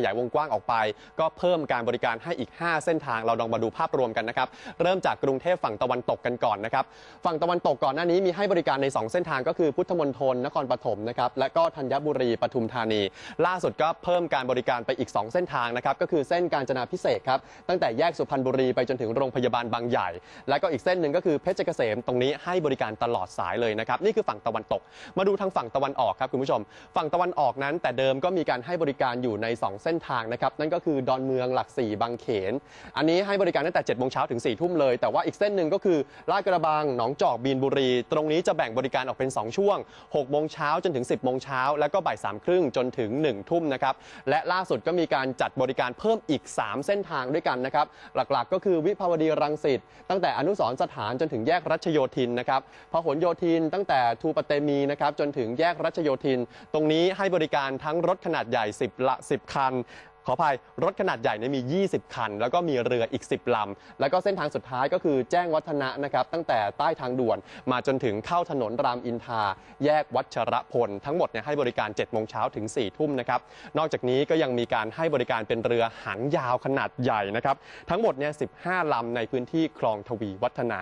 ขยายวงกว้างออกไป ก็เพิ่มการบริการให้อีก 5 เส้นทางเราลองมาดูภาพรวมกันนะครับเริ่มจากกรุงเทพฝั่งตะวันตกกันก่อนนะครับฝั่งตะวันตกก่อนหน้านี้มีให้บริการใน 2 เส้นทางก็คือพุทธมณฑลนครปฐมนะครับและก็ธัญบุรีปทุมธานี ล่าสุดก็เพิ่มการบริการไปอีก 2 เส้นทางนะครับก็คือเส้นการจนาพิเศษครับตั้งแต่แยกสุพรรณบุรีไปจนถึงโรงพยาบาลบางใหญ่ และก็อีกเส้นหนึ่งก็คือเพชรเกษมตรงนี้ให้บริการตลอดสายเลยนะครับนี่คือฝั่งตะวันตก มาดูทางฝั่งตะวันออกครับคุณผู้ชม ฝั่งตะวันออกนั้นแต่เดิมก็มีการให้บริการอยู่ใน 2 เส้น้นทางนะครับนั่นก็คือดอนเมืองหลักสี่บางเขน อันนี้ให้บริการตั้งแต่7จ็ดโมงเช้าถึง4ี่ทุ่มเลย แต่ว่าอีกเส้นหนึ่งก็คือลาดกระบังหนองจอกบีนบุรี ตรงนี้จะแบ่งบริการออกเป็น 2 ช่วง6โมงเช้าจนถึง 10บโมงเช้าแล้วก็บ่ายสามครึ่งจนถึง1ทุ่มนะครับและล่าสุดก็มีการจัดบริการเพิ่มอีก 3 เส้นทางด้วยกันนะครับหลักๆ ก็คือวิภาวดีรังสิตตั้งแต่อนุสรสถานจนถึงแยกรัชโยธินนะครับพหลโยธินตั้งแต่ทูปเตมีนะครับจนถึงแยกรัชโยธิน ตรงนี้ให้บริการทั้งรถขนาดใหญ่ 10 ละ 10 คันขออภัยรถขนาดใหญ่เนี่ยมี 20 คัน แล้วก็มีเรืออีก 10 ลำ แล้วก็เส้นทางสุดท้ายก็คือแจ้งวัฒนะนะครับ ตั้งแต่ใต้ทางด่วนมาจนถึงเข้าถนนรามอินทราแยกวัชรพล ทั้งหมดเนี่ยให้บริการ 7 โมงเช้าถึง 4 ทุ่มนะครับ นอกจากนี้ก็ยังมีการให้บริการเป็นเรือหางยาวขนาดใหญ่นะครับ ทั้งหมดเนี่ย 15 ลำในพื้นที่คลองทวีวัฒนา